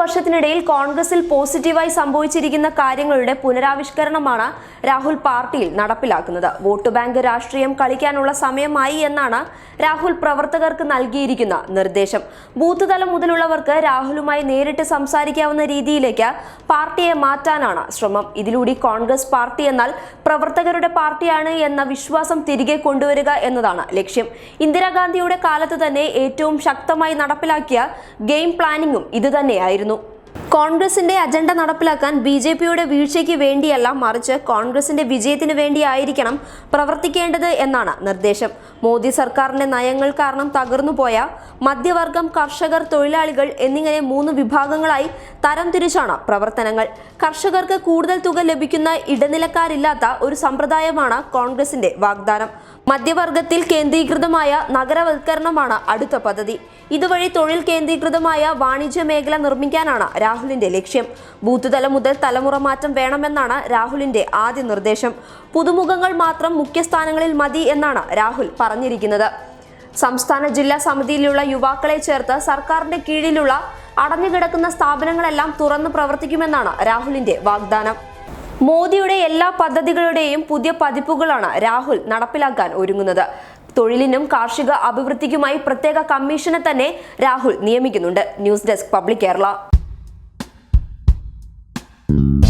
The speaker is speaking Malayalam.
വർഷത്തിനിടയിൽ കോൺഗ്രസിൽ പോസിറ്റീവായി സംഭവിച്ചിരിക്കുന്ന കാര്യങ്ങളുടെ പുനരാവിഷ്കരണമാണ് രാഹുൽ പാർട്ടിയിൽ നടപ്പിലാക്കുന്നത്. വോട്ട് ബാങ്ക് രാഷ്ട്രീയം കളിക്കാനുള്ള സമയമായി എന്നാണ് രാഹുൽ പ്രവർത്തകർക്ക് നൽകിയിരിക്കുന്ന നിർദ്ദേശം. ബൂത്ത് തലം മുതലുള്ളവർക്ക് രാഹുലുമായി നേരിട്ട് സംസാരിക്കാവുന്ന രീതിയിലേക്ക് പാർട്ടിയെ മാറ്റാനാണ് ശ്രമം. ഇതിലൂടെ കോൺഗ്രസ് പാർട്ടി എന്നാൽ പ്രവർത്തകരുടെ പാർട്ടിയാണ് എന്ന വിശ്വാസം തിരികെ കൊണ്ടുവരിക എന്നതാണ് ലക്ഷ്യം. ഇന്ദിരാഗാന്ധിയുടെ കാലത്ത് തന്നെ ഏറ്റവും ശക്തമായി നടപ്പിലാക്കിയ ഗെയിം പ്ലാനിങ്ങും ഇതുതന്നെയായിരുന്നു. കോൺഗ്രസിന്റെ അജണ്ട നടപ്പിലാക്കാൻ ബി ജെ പിയുടെ വീഴ്ചയ്ക്ക് വേണ്ടിയല്ല മറിച്ച് കോൺഗ്രസിന്റെ വിജയത്തിന് വേണ്ടിയായിരിക്കണം പ്രവർത്തിക്കേണ്ടത് എന്നാണ് നിർദ്ദേശം. മോദി സർക്കാരിന്റെ നയങ്ങൾ കാരണം തകർന്നുപോയ മധ്യവർഗം കർഷകർ തൊഴിലാളികൾ എന്നിങ്ങനെ മൂന്ന് വിഭാഗങ്ങളായി തരംതിരിച്ചാണ് പ്രവർത്തനങ്ങൾ. കർഷകർക്ക് കൂടുതൽ തുക ലഭിക്കുന്ന ഇടനിലക്കാരില്ലാത്ത ഒരു സമ്പ്രദായമാണ് കോൺഗ്രസിന്റെ വാഗ്ദാനം. മധ്യവർഗത്തിൽ കേന്ദ്രീകൃതമായ നഗരവൽക്കരണമാണ് അടുത്ത പദ്ധതി. ഇതുവഴി തൊഴിൽ കേന്ദ്രീകൃതമായ വാണിജ്യ മേഖല നിർമ്മിക്കാനാണ് രാഹുലിന്റെ ലക്ഷ്യം. ബൂത്ത് തലം മുതൽ തലമുറ മാറ്റം വേണമെന്നാണ് രാഹുലിന്റെ ആദ്യ നിർദ്ദേശം. പുതുമുഖങ്ങൾ മാത്രം മുഖ്യസ്ഥാനങ്ങളിൽ മതി എന്നാണ് രാഹുൽ പറഞ്ഞിരിക്കുന്നത്. സംസ്ഥാന ജില്ലാ സമിതിയിലുള്ള യുവാക്കളെ ചേർത്ത് സർക്കാരിന്റെ കീഴിലുള്ള അടഞ്ഞുകിടക്കുന്ന സ്ഥാപനങ്ങളെല്ലാം തുറന്നു പ്രവർത്തിക്കുമെന്നാണ് രാഹുലിന്റെ വാഗ്ദാനം. മോദിയുടെ എല്ലാ പദ്ധതികളുടെയും പുതിയ പതിപ്പുകളാണ് രാഹുൽ നടപ്പിലാക്കാൻ ഒരുങ്ങുന്നത്. തൊഴിലിനും കാർഷിക അഭിവൃദ്ധിക്കുമായി പ്രത്യേക കമ്മീഷനെ തന്നെ Rahul നിയമിക്കുന്നുണ്ട്. News desk public Kerala. Mm-hmm.